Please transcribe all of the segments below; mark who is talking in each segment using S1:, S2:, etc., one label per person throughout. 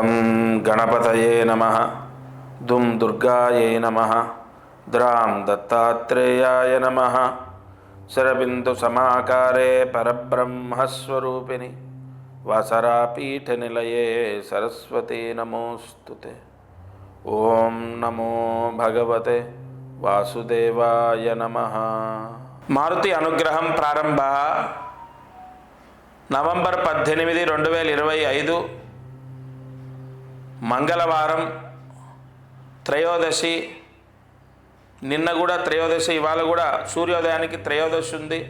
S1: గం గణపతయే నమ దుం దుర్గాయే నమ ద్రాం దత్తాత్రేయాయ నమ శరబిందు సమాకారే పరబ్రహ్మస్వరూపిణి వసరాపీఠ నిలయే సరస్వతీ నమోస్తు ఓం నమో భగవతే వాసుదేవాయ నమ మారుతి అనుగ్రహం ప్రారంభ నవంబర్ పద్దెనిమిది రెండు వేల ఇరవై ఐదు మంగళవారం త్రయోదశి. నిన్న కూడా త్రయోదశి ఇవాళ కూడా సూర్యోదయానికి త్రయోదశి ఉంది.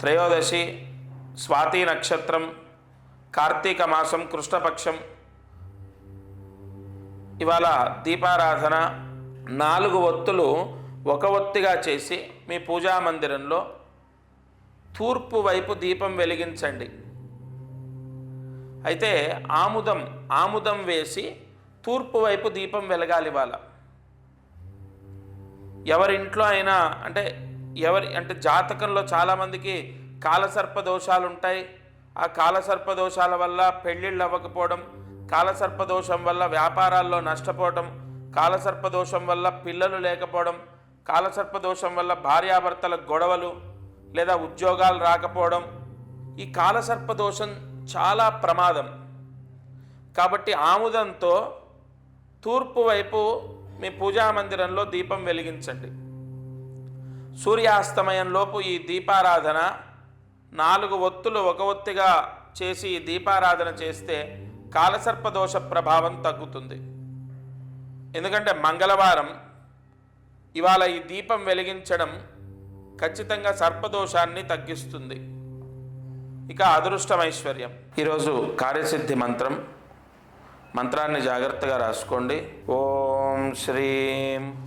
S1: త్రయోదశి స్వాతి నక్షత్రం కార్తీక మాసం కృష్ణపక్షం. ఇవాళ దీపారాధన నాలుగు ఒత్తులు ఒక ఒత్తిగా చేసి మీ పూజా మందిరంలో తూర్పు వైపు దీపం వెలిగించండి. అయితే ఆముదం ఆముదం వేసి తూర్పు వైపు దీపం వెలగాలి వాళ్ళ ఎవరింట్లో అయినా అంటే ఎవరి అంటే జాతకంలో చాలామందికి కాలసర్ప దోషాలు ఉంటాయి ఆ కాలసర్ప దోషాల వల్ల పెళ్ళిళ్ళు అవ్వకపోవడం కాలసర్ప దోషం వల్ల వ్యాపారాల్లో నష్టపోవడం కాలసర్ప దోషం వల్ల పిల్లలు లేకపోవడం కాలసర్ప దోషం వల్ల భార్యాభర్తల గొడవలు లేదా ఉద్యోగాలు రాకపోవడం. ఈ కాలసర్ప దోషం చాలా ప్రమాదం. కాబట్టి ఆముదంతో తూర్పు వైపు మీ పూజా మందిరంలో దీపం వెలిగించండి. సూర్యాస్తమయంలోపు ఈ దీపారాధన నాలుగు ఒత్తులు ఒక ఒత్తిగా చేసి ఈ దీపారాధన చేస్తే కాలసర్పదోష ప్రభావం తగ్గుతుంది. ఎందుకంటే మంగళవారం ఇవాళ ఈ దీపం వెలిగించడం ఖచ్చితంగా సర్పదోషాన్ని తగ్గిస్తుంది. ఇక అదృష్టమైశ్వర్యం. ఈరోజు కార్యసిద్ధి మంత్రం. మంత్రాన్ని జాగ్రత్తగా రాసుకోండి. ఓం శ్రీం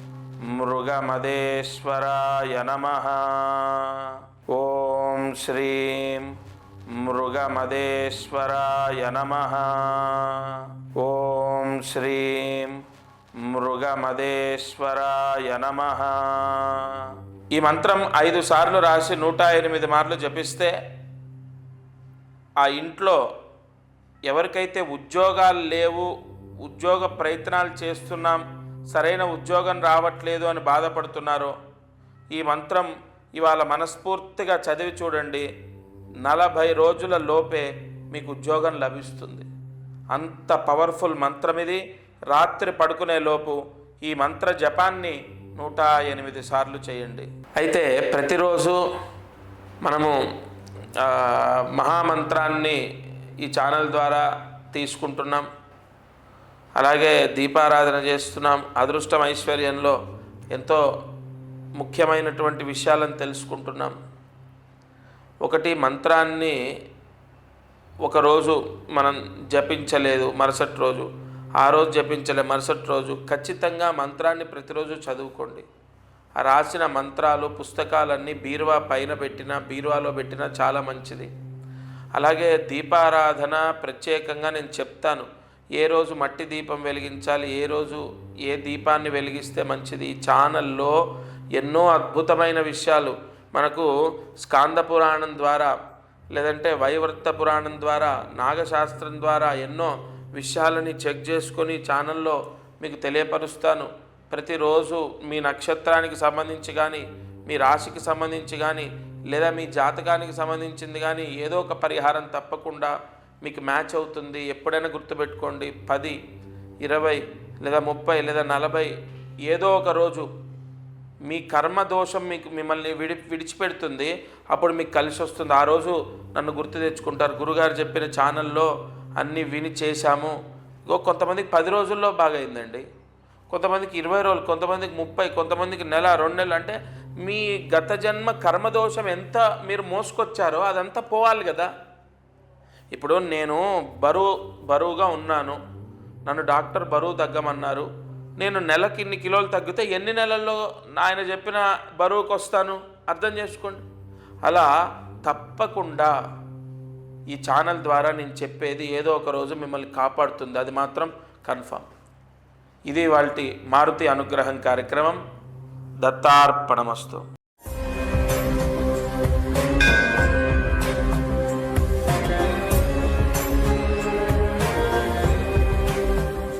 S1: మృగమదేశ్వరాయ నమ. ఓం శ్రీం మృగమదేశ్వరాయ నమ. ఓం శ్రీం మృగమదేశ్వరాయ నమ. ఈ మంత్రం ఐదు సార్లు రాసి నూట ఎనిమిది మార్లు జపిస్తే ఆ ఇంట్లో ఎవరికైతే ఉద్యోగాలు లేవు ఉద్యోగ ప్రయత్నాలు చేస్తున్నాం సరైన ఉద్యోగం రావట్లేదు అని బాధపడుతున్నారో ఈ మంత్రం ఇవాళ మనస్ఫూర్తిగా చదివి చూడండి. నలభై రోజుల లోపే మీకు ఉద్యోగం లభిస్తుంది. అంత పవర్ఫుల్ మంత్రం ఇది. రాత్రి పడుకునే లోపు ఈ మంత్ర జపాన్ని నూట ఎనిమిది సార్లు చేయండి. అయితే ప్రతిరోజు మనము మహామంత్రాన్ని ఈ ఛానల్ ద్వారా తీసుకుంటున్నాం. అలాగే దీపారాధన చేస్తున్నాం. అదృష్టం ఐశ్వర్యంలో ఎంతో ముఖ్యమైనటువంటి విషయాలను తెలుసుకుంటున్నాం. ఒకటి మంత్రాన్ని ఒకరోజు మనం జపించలేదు మరుసటి రోజు. ఆ రోజు జపించలే మరుసటి రోజు. ఖచ్చితంగా మంత్రాన్ని ప్రతిరోజు చదువుకోండి. రాసిన మంత్రాలు పుస్తకాలన్నీ బీరువా పైన పెట్టినా బీరువాలో పెట్టినా చాలా మంచిది. అలాగే దీపారాధన ప్రత్యేకంగా నేను చెప్తాను. ఏ రోజు మట్టి దీపం వెలిగించాలి ఏ రోజు ఏ దీపాన్ని వెలిగిస్తే మంచిది? ఈ ఛానల్లో ఎన్నో అద్భుతమైన విషయాలు. మనకు స్కాంద పురాణం ద్వారా లేదంటే వైవర్త పురాణం ద్వారా నాగశాస్త్రం ద్వారా ఎన్నో విషయాలని చెక్ చేసుకొని ఛానల్లో మీకు తెలియపరుస్తాను. ప్రతిరోజు మీ నక్షత్రానికి సంబంధించి కానీ మీ రాశికి సంబంధించి కానీ లేదా మీ జాతకానికి సంబంధించింది కానీ ఏదో ఒక పరిహారం తప్పకుండా మీకు మ్యాచ్ అవుతుంది. ఎప్పుడైనా గుర్తుపెట్టుకోండి. పది ఇరవై లేదా ముప్పై లేదా నలభై ఏదో ఒక రోజు మీ కర్మ దోషం మీకు మిమ్మల్ని విడి విడిచిపెడుతుంది. అప్పుడు మీకు కలిసి వస్తుంది. ఆ రోజు నన్ను గుర్తు తెచ్చుకుంటారు. గురుగారు చెప్పిన ఛానల్లో అన్నీ విని చేశాము. కొంతమందికి పది రోజుల్లో బాగా అయిందండి కొంతమందికి ఇరవై రోజులు కొంతమందికి ముప్పై కొంతమందికి నెల రెండు నెలలు అంటే మీ గత జన్మ కర్మదోషం ఎంత మీరు మోసుకొచ్చారో అదంతా పోవాలి కదా. ఇప్పుడు నేను బరువు బరువుగా ఉన్నాను. నన్ను డాక్టర్ బరువు తగ్గమన్నారు. నేను నెలకి ఇన్ని కిలోలు తగ్గితే ఎన్ని నెలల్లో ఆయన చెప్పిన బరువుకు వస్తాను? అర్థం చేసుకోండి. అలా తప్పకుండా ఈ ఛానల్ ద్వారా నేను చెప్పేది ఏదో ఒక రోజు మిమ్మల్ని కాపాడుతుంది. అది మాత్రం కన్ఫామ్ ఇది వాళ్ళ మారుతి అనుగ్రహం కార్యక్రమం దత్తార్పణమస్తు.